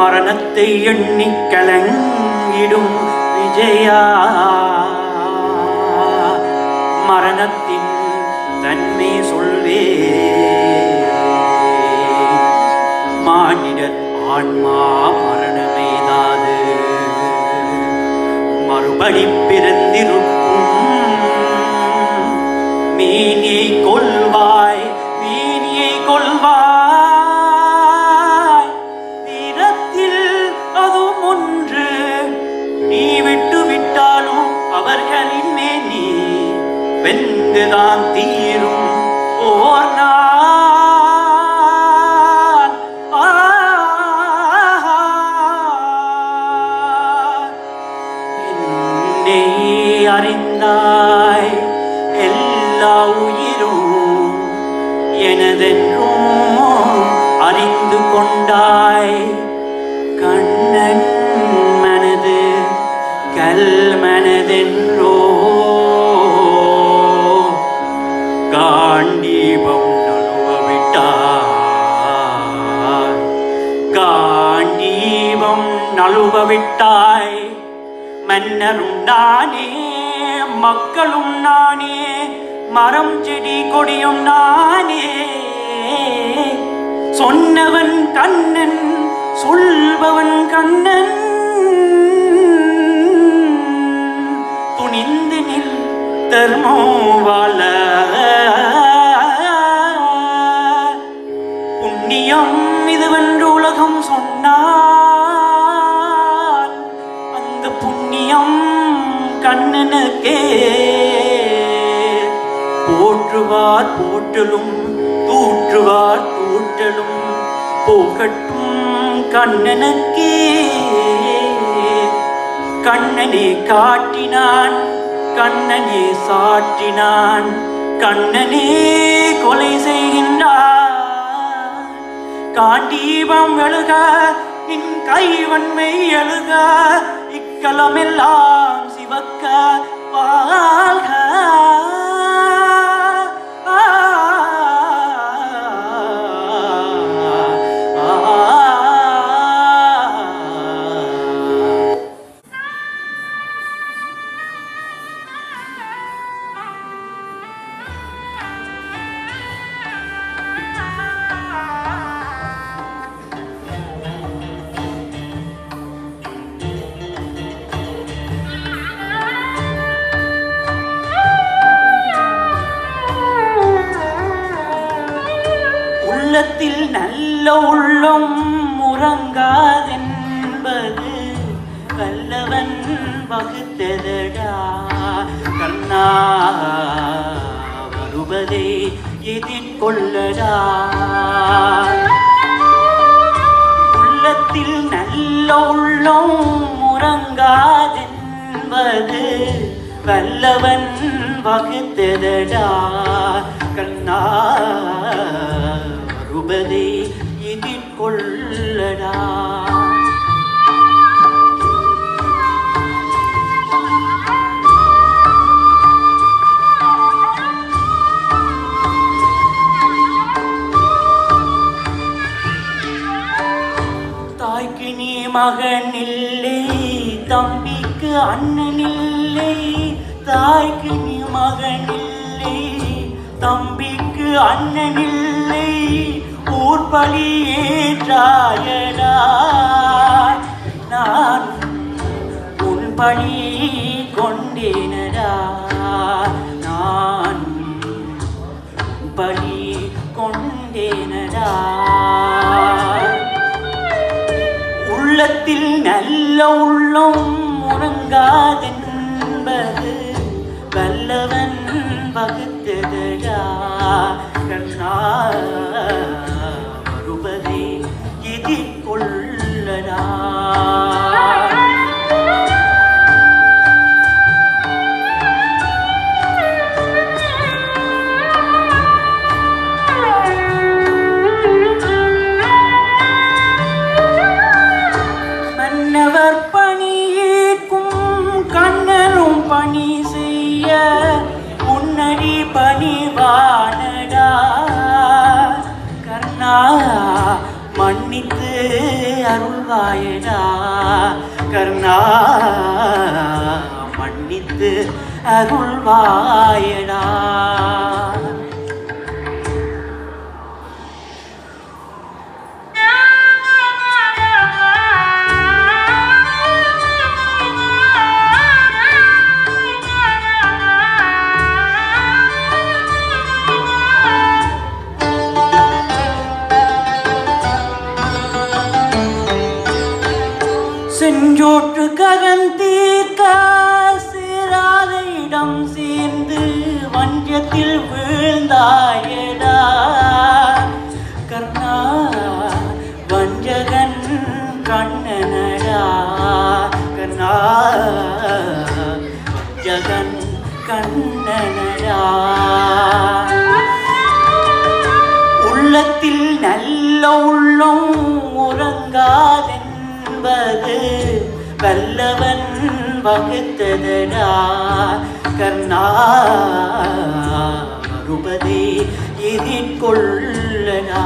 மரணத்தை எண்ணி கலங்கிடும் விஜயா. மரணத்தின் தன்மை சொல்வே. மானிடர் ஆன்மா மரணமேதாது. மறுபடி பிறந்திருக்கும் அவர்களின் மேனி வெந்துதான் தீரும் ஓர் நாள் விட்டாய். மன்னரும் நானே மக்களும் நானே மரம் செடி கொடியும் நானே. சொன்னவன் கண்ணன் சொல்பவன் கண்ணன். துணிந்து நில் தர்மம் புண்ணியம் கண்ணனுக்கே. போற்றுவார் போற்றலும் தூற்றுவார் தூற்றலும் போகட்டும் கண்ணனுக்கே. கண்ணனே காட்டினான் கண்ணனே சாற்றினான் கண்ணனே கொலை செய்கின்றான். காண்டீபம் எழுக நின் கைவன்மை எழுக இக்கலமெல்லாம் சிவக்க வாழ்க. உள்ளத்தில் நல்ல உள்ளம் உறங்காதென்பது வல்லவன் வகுத்ததடா. கண்ணா வருவதை எதிர்கொள்ளடா. உள்ளத்தில் நல்ல உள்ளம் உறங்காதென்பது வல்லவன் வகுத்ததடா. கண்ணா வருவதை எதிர்கொள்ளடா தாய்க்கு நீ மகன் இல்லை தம்பிக்கு அண்ணன் இல்லை தாய்க்கு நீ மகன் இல்லை தம்பிக்கு அண்ணன் இல்லை ஊர் பழி ஏற்றாயடா. நான் உன் பழி கொண்டேனடா. நான் பலி கொண்டேனடா. உள்ளத்தில் நல்ல உள்ளம் உறங்காதென்பது வல்லவன் வகுத்தது. கண்ணா அருள்வாயடா செஞ்சோற்று கரம் தீர்க்க சேராத இடம் சேர்ந்து வஞ்சத்தில் வீழ்ந்தாயடா. கர்ணா வஞ்சகன் கண்ணனடா. கர்ணா ஜகன் கண்ணனடா. உள்ளத்தில் நல்ல உள்ளம் உறங்காதென்பது வல்லவன் வகுத்ததடா. கர்ணா மறுபதி எதிர்கொள்ளடா.